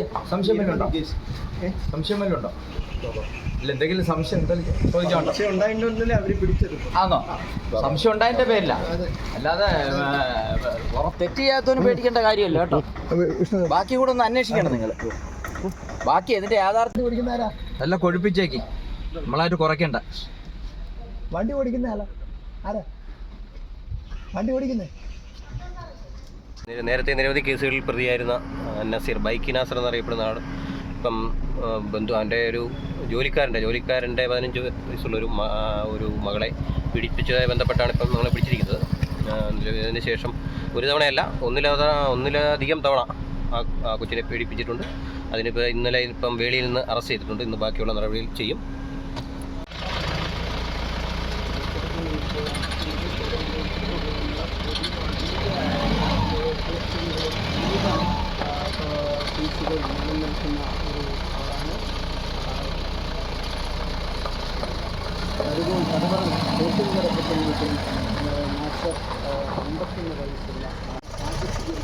ഓടി സംശയം വല്ലതും ഉണ്ടോ സംശയം വല്ലതും ഉണ്ടോ ഇല്ല എന്തെങ്കിലും സംശയം ആണോ ഉണ്ടായതിന്റെ പേരില്ല അല്ലാതെ ഏ, തെറ്റ് ചെയ്യാത്തവന് പേടിക്കേണ്ട കാര്യമല്ല കേട്ടോ. ബാക്കി കൂടെ ഒന്ന് അന്വേഷിക്കണം നിങ്ങൾ ബാക്കി എന്നിട്ട് യാഥാർത്ഥ്യം ഓടിക്കുന്ന അല്ല എല്ലാം കൊഴുപ്പിച്ചേക്ക്. നമ്മളായിട്ട് കുറയ്ക്കണ്ട. വണ്ടി ഓടിക്കുന്ന ആരാ? വണ്ടി ഓടിക്കുന്നേ? നേരത്തെ നിരവധി കേസുകളിൽ പ്രതിയായിരുന്ന നസീർ ബൈക്കി നാസർ എന്നറിയപ്പെടുന്ന ആൾ ഇപ്പം ബന്ധു അവന്റെ ഒരു ജോലിക്കാരന്റെ ജോലിക്കാരന്റെ പതിനഞ്ച് വയസ്സുള്ള ഒരു ഒരു മകളെ പീഡിപ്പിച്ചതായി ബന്ധപ്പെട്ടാണ് ഇപ്പം നമ്മളെ പിടിച്ചിരിക്കുന്നത്. അതിന് ശേഷം ഒരു തവണയല്ല ഒന്നിലധികം ഒന്നിലധികം തവണ ആ കൊച്ചിനെ പീഡിപ്പിച്ചിട്ടുണ്ട്. അതിനിപ്പോൾ ഇന്നലെ ഇപ്പം വേളിയിൽ നിന്ന് അറസ്റ്റ് ചെയ്തിട്ടുണ്ട്. ഇന്ന് ബാക്കിയുള്ള നടപടികൾ ചെയ്യും. കൂടുതൽ നിലനിൽക്കുന്ന ഒരു ആളാണ്. കടുകും കടവറും തോട്ടും കടപ്പത്തിൽ നിൽക്കുന്ന മാസ്റ്റർ അമ്പത്തിയൊന്ന് വയസ്സുള്ള ആദിത്യ